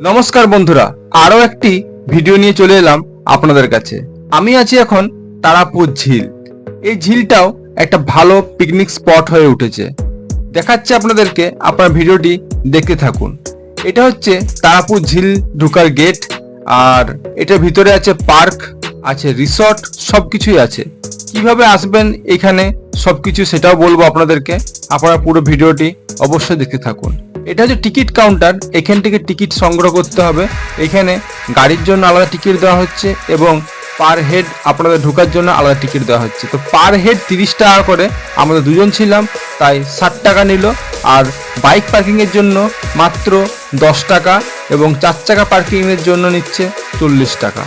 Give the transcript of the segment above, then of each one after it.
নমস্কার বন্ধুরা, আরও একটি ভিডিও নিয়ে চলে এলাম আপনাদের কাছে। আমি আছি এখন তারাপুর ঝিল। এই ঝিলটাও একটা ভালো পিকনিক স্পট হয়ে উঠেছে। দেখাচ্ছে আপনাদেরকে, আপনার ভিডিওটি দেখতে থাকুন। এটা হচ্ছে তারাপুর ঝিল ঢুকার গেট আর এটার ভিতরে আছে পার্ক আছে রিসর্ট সব কিছুই আছে। কীভাবে আসবেন এখানে সবকিছু সেটাও বলব আপনাদেরকে। আপনারা পুরো ভিডিওটি অবশ্যই দেখতে থাকুন। এটা হচ্ছে টিকিট কাউন্টার এখান থেকে টিকিট সংগ্রহ করতে হবে। এখানে গাড়ির জন্য আলাদা টিকিট দেওয়া হচ্ছে এবং পার হেড আপনাদের ঢোকার জন্য আলাদা টিকিট দেওয়া হচ্ছে। তো পার হেড তিরিশ টাকা করে আমরা দুজন ছিলাম, তাই ষাট টাকা নিল। আর বাইক পার্কিংয়ের জন্য মাত্র দশ টাকা এবং চার চাকা পার্কিংয়ের জন্য নিচ্ছে চল্লিশ টাকা।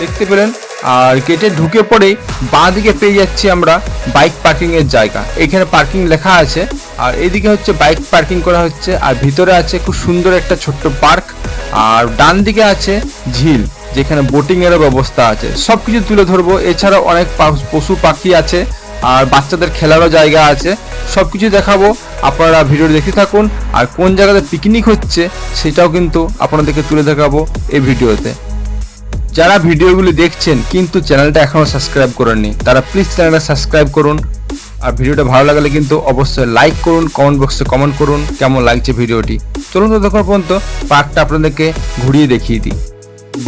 দেখতে পেলেন? আর গেটে ঢুকে পড়েই বাঁ দিকে পেয়ে যাচ্ছি আমরা বাইক পার্কিং এর জায়গা। এখানে পার্কিং লেখা আছে আর এদিকে হচ্ছে বাইক পার্কিং করা হচ্ছে আর ভিতরে আছে খুব সুন্দর একটা ছোট্ট পার্ক আর ডান দিকে আছে ঝিল, যেখানে বোটিং এরও ব্যবস্থা আছে। সব কিছু তুলে ধরবো, এছাড়াও অনেক পশু পাখি আছে আর বাচ্চাদের খেলারও জায়গা আছে। সব কিছু দেখাবো, আপনারা ভিডিও দেখতে থাকুন, আর কোন জায়গাতে পিকনিক হচ্ছে সেটাও কিন্তু আপনাদেরকে তুলে দেখাবো এই ভিডিওতে। যারা ভিডিওগুলি দেখছেন কিন্তু চ্যানেলটা এখনও সাবস্ক্রাইব করেননি, তারা প্লিজ চ্যানেলটা সাবস্ক্রাইব করুন। আর ভিডিওটা ভালো লাগলে কিন্তু অবশ্যই লাইক করুন কমেন্ট বক্সে কমেন্ট করুন, কেমন লাগছে ভিডিওটি। চলুন তো তখন পর্যন্ত পার্কটা আপনাদেরকে ঘুরিয়ে দেখিয়ে দিই।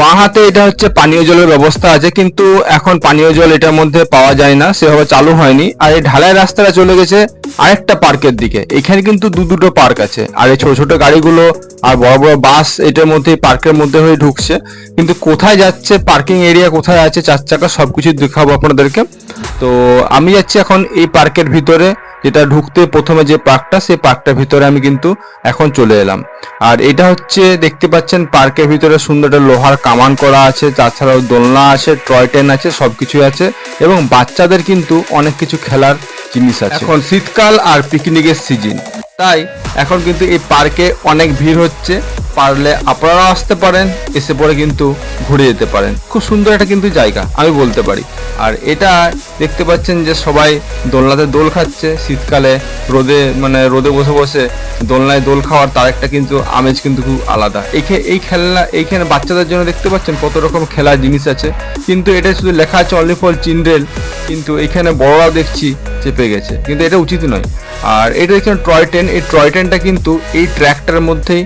বাঁ হাতে এটা হচ্ছে পানীয় জলের ব্যবস্থা আছে, কিন্তু এখন পানীয় জল এটার মধ্যে পাওয়া যায় না, সেভাবে চালু হয়নি। আর এই ঢালাই রাস্তাটা চলে গেছে আরেকটা পার্কের দিকে, এখানে কিন্তু দু দুটো পার্ক আছে। আর এই ছোট ছোট গাড়িগুলো আর বড় বড় বাস এটার মধ্যে পার্কের মধ্যে হয়ে ঢুকছে। কিন্তু কোথায় যাচ্ছে, পার্কিং এরিয়া কোথায় আছে, চার চাকা সবকিছু দেখাবো আপনাদেরকে। তো আমি যাচ্ছি এখন এই পার্কের ভিতরে যেটা ঢুকতে প্রথমে যে পার্কটা সেই পার্কটার ভিতরে আমি কিন্তু এখন চলে এলাম। আর এটা হচ্ছে দেখতে পাচ্ছেন পার্কের ভিতরে সুন্দর একটা লোহার কামান করা আছে তাছাড়াও দোলনা আছে টয় ট্রেন আছে সবকিছু আছে এবং বাচ্চাদের কিন্তু অনেক কিছু খেলার জিনিস আছে। এখন শীতকাল আর পিকনিকের সিজন তাই এখন কিন্তু এই পার্কে অনেক ভিড় হচ্ছে। পারলে আপনারা আসতে পারেন, এসে পরে কিন্তু ঘুরে যেতে পারেন। খুব সুন্দর একটা কিন্তু জায়গা, আমি বলতে পারি। আর এটা দেখতে পাচ্ছেন যে সবাই দোলনাতে দোল খাচ্ছে, শীতকালে রোদে মানে রোদে বসে বসে দোলনায় দোল খাওয়ার তার একটা কিন্তু আমেজ কিন্তু খুব আলাদা। এইখে এই খেলনা, এইখানে বাচ্চাদের জন্য দেখতে পাচ্ছেন কত রকম খেলার জিনিস আছে। কিন্তু এটা শুধু লেখা আছে অনলি ফর চিলড্রেন, কিন্তু এখানে বড়রাও দেখছি চেপে গেছে। কিন্তু এটা উচিত নয়। আর এটা দেখছেন টয় ট্রেন, এই টয় ট্রেনটা কিন্তু এই ট্র্যাকটার মধ্যেই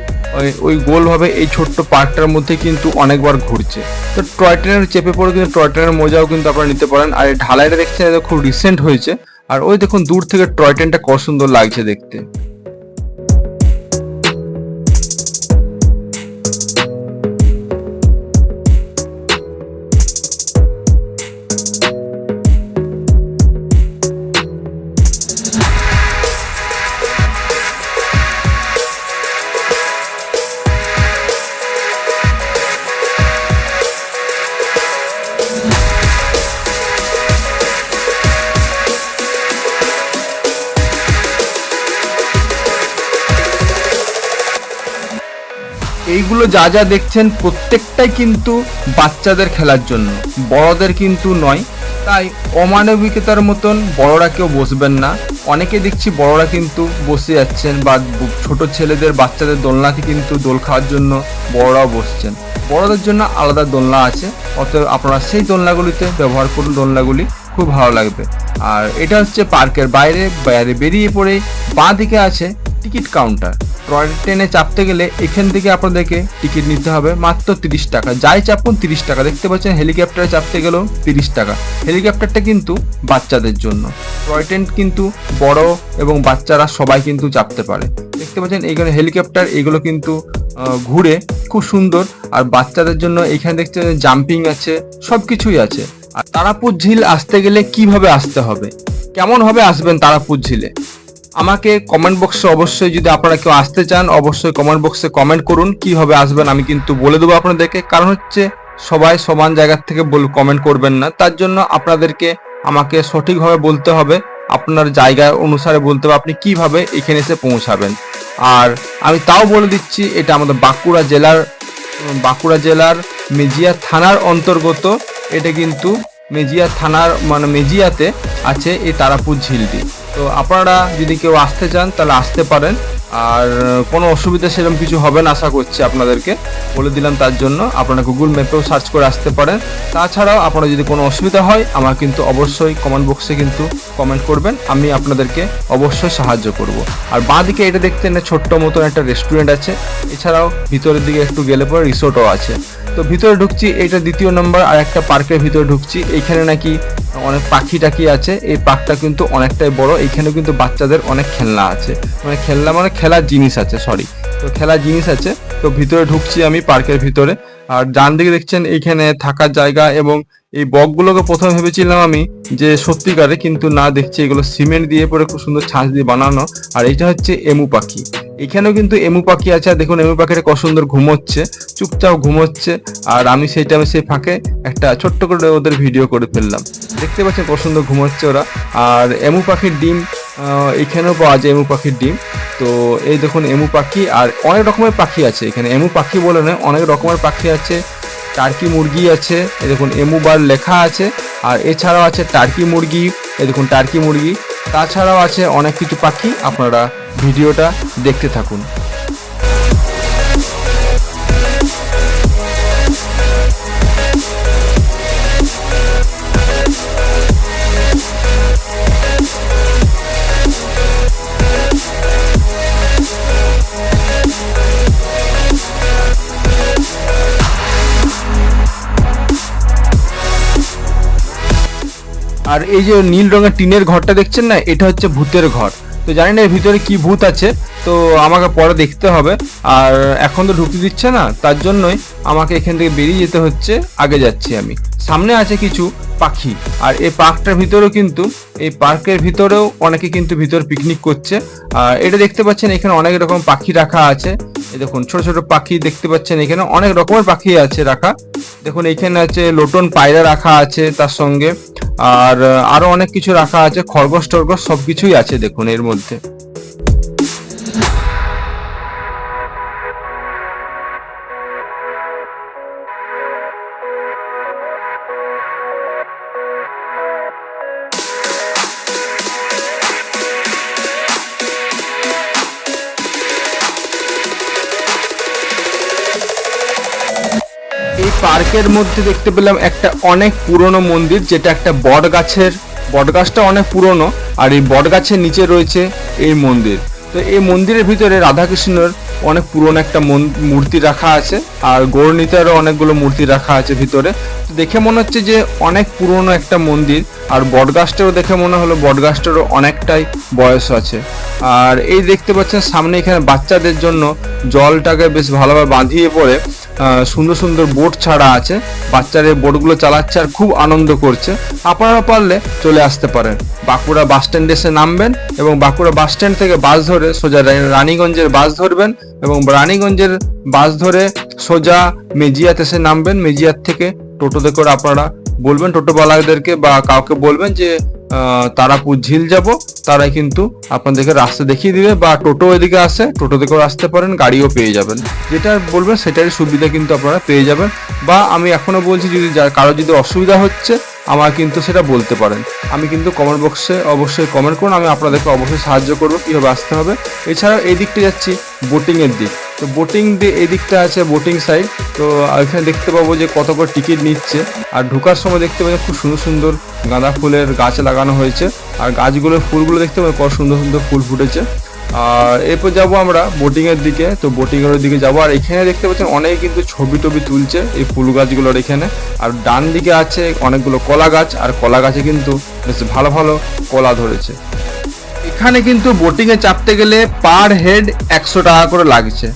ওই গোল এই ছোট্ট পার্কটার মধ্যে কিন্তু অনেকবার ঘুরছে। তো টয় ট্রেনের চেপে পড়ে কিন্তু টয় ট্রেনের মজাও কিন্তু আপনারা নিতে পারেন। আর এই ঢালাইটা দেখছেন খুব রিসেন্ট হয়েছে। আর ওই দেখুন, দূর থেকে টয় ট্রেনটা কত সুন্দর লাগছে দেখতে। এইগুলো যা যা দেখছেন প্রত্যেকটাই কিন্তু বাচ্চাদের খেলার জন্য। বড়দের কিন্তু নয়। তাই অমানবিকতার মতন বড়রা কেউ বসবেন না। অনেকে দেখছি বড়রা কিন্তু বসে যাচ্ছেন বা ছোট ছেলেদের, বাচ্চাদের দোলনাতে কিন্তু দোল খাওয়ার জন্য বড়রাও বসছেন। বড়দের জন্য আলাদা দোলনা আছে। অতএব আপনারা সেই দোলনাগুলিতে ব্যবহার করুন। দোলনাগুলি খুব ভালো লাগবে। আর এটা হচ্ছে পার্কের বাইরে বাইরে বেরিয়ে পড়ে বাঁ দিকে আছে টিকিট কাউন্টার। টয় ট্রেনে চাপতে গেলে এখান থেকে আপনাদেরকে টিকিট নিতে হবে মাত্র তিরিশ টাকা। যাই চাপুন তিরিশ টাকা, দেখতে পাচ্ছেন হেলিকপ্টারে চাপতে গেলেও তিরিশ টাকা। হেলিকপ্টারটা কিন্তু বাচ্চাদের জন্য। টয় ট্রেন কিন্তু বড় এবং বাচ্চারা সবাই কিন্তু চাপতে পারে। দেখতে পাচ্ছেন এইখানে হেলিকপ্টার, এগুলো কিন্তু ঘুরে খুব সুন্দর। আর বাচ্চাদের জন্য এখানে দেখতে জাম্পিং আছে সব কিছুই আছে। আর তারাপুর ঝিল আসতে গেলে কীভাবে আসতে হবে? কেমন হবে আসবেন তারাপুর ঝিলে? আমাকে কমেন্ট বক্সে অবশ্যই যদি আপনারা কেউ আসতে চান, অবশ্যই কমেন্ট বক্সে কমেন্ট করুন, কীভাবে আসবেন আমি কিন্তু বলে দেবো আপনাদেরকে। কারণ হচ্ছে সবাই সমান জায়গার থেকে বল কমেন্ট করবেন না। তার জন্য আপনাদেরকে আমাকে সঠিকভাবে বলতে হবে, আপনার জায়গা অনুসারে বলতে হবে আপনি কীভাবে এখানে এসে পৌঁছাবেন। আর আমি তাও বলে দিচ্ছি, এটা আমাদের বাঁকুড়া জেলার বাঁকুড়া জেলার মেজিয়া থানার অন্তর্গত, এটা কিন্তু মেজিয়া থানার মানে মেজিয়াতে আছে এই তারাপুর ঝিলটি। তো আপনারা যদি কেউ আসতে চান, তাহলে আসতে পারেন। আর কোনো অসুবিধা সেরকম কিছু হবে না, আশা করছি আপনাদেরকে। বলে দিলাম তার জন্য। আপনারা গুগল ম্যাপেও সার্চ করে আসতে পারেন। তাছাড়াও আপনারা যদি কোনো অসুবিধা হয়, আমার কিন্তু অবশ্যই কমেন্ট বক্সে কিন্তু কমেন্ট করবেন। আমি আপনাদেরকে অবশ্যই সাহায্য করব। আর বাঁ দিকে এটা দেখতে না, ছোট্ট মতন একটা রেস্টুরেন্ট আছে। এছাড়াও ভিতরের দিকে একটু গেলে পরে রিসোর্টও আছে। তো ভিতরে ঢুকছি এটা দ্বিতীয় নম্বর আর একটা পার্কের ভিতরে ঢুকছি। এইখানে নাকি অনেক পাখি টাকি আছে? এই পার্কটা কিন্তু অনেকটাই বড়। এইখানে কিন্তু বাচ্চাদের অনেক খেলনা আছে। মানে খেলনা মানে খেলার জিনিস আছে সরি তো খেলার জিনিস আছে। তো ভিতরে ঢুকছি আমি পার্কের ভিতরে। আর ডান দিকে দেখছেন এইখানে থাকার জায়গা এবং এই বকগুলোকে প্রথমে ভেবেছিলাম আমি যে সত্যিকারে কিন্তু না দেখছি। এগুলো সিমেন্ট দিয়ে পরে খুব সুন্দর ছাঁচ দিয়ে বানানো। আর এটা হচ্ছে এমু পাখি। এখানেও কিন্তু এমু পাখি আছে দেখুন এমু পাখিটা কত সুন্দর ঘুমোচ্ছে, চুপচাপ ঘুমোচ্ছে, আর আমি সেই টাইমে সেই ফাঁকে একটা ছোট্ট করে ওদের ভিডিও করে ফেললাম। দেখতে পাচ্ছেন কত সুন্দর ঘুমোচ্ছে ওরা, আর এমু পাখির ডিম এখানেও পাওয়া যায় এমু পাখির ডিম। তো এই দেখুন এমু পাখি, আর অনেক রকমের পাখি আছে এখানে। এমু পাখি বলে নয়, অনেক রকমের পাখি আছে, টার্কি মুরগি আছে, এই দেখুন এমু বার লেখা আছে, আর এছাড়াও আছে টার্কি মুরগি, এই দেখুন টার্কি মুরগি। তাছাড়াও আছে অনেক কিছু পাখি, আপনারা ভিডিওটা দেখতে থাকুন। আর এই যে নীল রঙের টিনের ঘরটা দেখছেন না? এটা হচ্ছে ভূতের ঘর। তো জানি না এর ভিতরে কি ভূত আছে। তো আমাকে পরে দেখতে হবে। আর এখন তো ঢুকতে দিচ্ছে না তার জন্যই আমাকে এখান থেকে বেরিয়ে যেতে হচ্ছে। আগে যাচ্ছি আমি। সামনে আছে কিছু পাখি। আর এই পার্কটার ভিতরেও কিন্তু এই পার্কের ভিতরেও অনেকে কিন্তু ভিতর পিকনিক করছে। আর এটা দেখতে পাচ্ছেন এখানে অনেক রকম পাখি রাখা আছে। এই দেখুন ছোট ছোট পাখি দেখতে পাচ্ছেন এখানে অনেক রকমের পাখি আছে রাখা। দেখুন এখানে আছে লোটন পায়রা রাখা আছে তার সঙ্গে। আর আহ, আরও অনেক কিছু রাখা আছে খরগোশ টরগোশ সবকিছুই আছে দেখুন এর মধ্যে। পার্কের মধ্যে দেখতে পেলাম একটা অনেক পুরনো মন্দির, যেটা একটা বট গাছের বট গাছটা অনেক পুরনো, আর এই বট গাছের নিচে রয়েছে এই মন্দির। তো এই মন্দিরের ভিতরে রাধাকৃষ্ণের অনেক পুরনো একটা মূর্তি রাখা আছে, আর গৌরনীতারও অনেকগুলো মূর্তি রাখা আছে ভিতরে। তো দেখে মনে হচ্ছে যে অনেক পুরনো একটা মন্দির, আর বটগাছটাও দেখে মনে হলো বটগাছটারও অনেকটাই বয়স আছে। আর এই দেখতে পাচ্ছেন সামনে এখানে বাচ্চাদের জন্য জলটাকে বেশ ভালোভাবে বাঁধিয়ে পড়ে। সুন্দর সুন্দর বোট ছাড়া আছে। বাচ্চারা বোটগুলো চালাচ্ছে আর খুব আনন্দ করছে। আপনারা পারলে চলে আসতে পারেন। বাঁকুড়া বাস স্ট্যান্ডে এসে নামবেন এবং বাঁকুড়া বাস স্ট্যান্ড থেকে বাস ধরে সোজা রানীগঞ্জের বাস ধরবেন এবং রানীগঞ্জের বাস ধরে সোজা মেজিয়াতে এসে নামবেন। মেজিয়াত থেকে টোটোতে করে আপনারা বলবেন, টোটোওয়ালাদেরকে বা কাউকে বলবেন যে তারাপুর ঝিল যাব, তারাই কিন্তু আপনাদেরকে রাস্তা দেখিয়ে দিবে বা টোটো এদিকে আসে, টোটো থেকেও আসতে পারেন, গাড়িও পেয়ে যাবেন। যেটা বলবেন সেটারই সুবিধা কিন্তু আপনারা পেয়ে যাবেন। বা আমি এখনও বলছি, যদি কারও যদি অসুবিধা হচ্ছে আমার কিন্তু সেটা বলতে পারেন। আমি কিন্তু কমেন্ট বক্সে অবশ্যই কমেন্ট করুন, আমি আপনাদেরকে অবশ্যই সাহায্য করব, কীভাবে আসতে হবে। এছাড়াও এই দিকটা যাচ্ছি বোটিংয়ের দিক। তো বোটিং দিয়ে এই দিকটা আছে বোটিং সাইড তো এখানে দেখতে পাবো যে কত করে টিকিট নিচ্ছে। আর ঢোকার সময় দেখতে পাবেন খুব সুন্দর সুন্দর গাঁদা ফুলের গাছ লাগানো হয়েছে। আর গাছগুলোর ফুলগুলো দেখতে পাবেন কত সুন্দর সুন্দর ফুল ফুটেছে। আর এরপর যাব আমরা বোটিং এর দিকে। তো বোটিং এর দিকে যাব। আর এখানে দেখতে পাচ্ছেন অনেক কিন্তু ছবি টবি তুলছে এই ফুল গাছগুলোর এখানে। আর ডান দিকে আছে অনেকগুলো কলা গাছ, আর কলা গাছে কিন্তু বেশ ভালো ভালো কলা ধরেছে। এখানে কিন্তু বোটিংয়ে চাপতে গেলে পার হেড একশো টাকা করে লাগছে।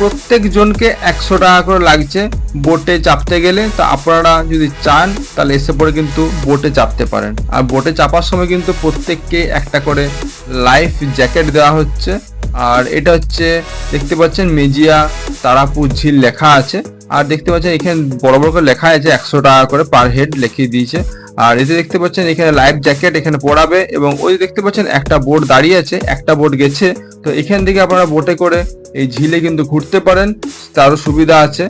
প্রত্যেক জনকে একশো টাকা করে লাগছে। বোটে চাপতে গেলে তো আপনারা যদি চান, তাহলে এসে পরে কিন্তু বোটে চাপতে পারেন। আর বোটে চাপার সময় কিন্তু প্রত্যেককে একটা করে লাইফ জ্যাকেট দেওয়া হচ্ছে। আর এটা হচ্ছে, দেখতে পাচ্ছেন মেজিয়া তারাপুর ঝিল লেখা আছে। আর দেখতে পাচ্ছেন এখানে বড় বড় করে লেখা আছে, একশো টাকা করে পার হেড লিখিয়ে দিয়েছে। আর এই যে দেখতে পাচ্ছেন, এখানে লাইফ জ্যাকেট এখানে পড়াবে এবং ওই দেখতে পাচ্ছেন, একটা বোট দাঁড়িয়ে আছে, একটা বোট গেছে। তো এখান থেকে আপনারা বোটে করে এই ঝিলে কিন্তু ঘুরতে পারেন, তারও সুবিধা আছে।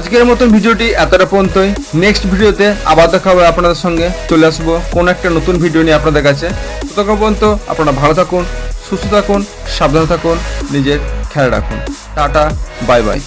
আজকের মতন ভিডিওটি এতটা পর্যন্তই। নেক্সট ভিডিওতে আবার দেখা হবে আপনাদের সঙ্গে। চলে আসব কোন একটা নতুন ভিডিও নিয়ে আপনাদের কাছে। ততক্ষণ পর্যন্ত আপনারা ভালো থাকুন, সুস্থ থাকুন, সাবধান থাকুন, নিজের খেয়াল রাখুন। Tata, bye bye.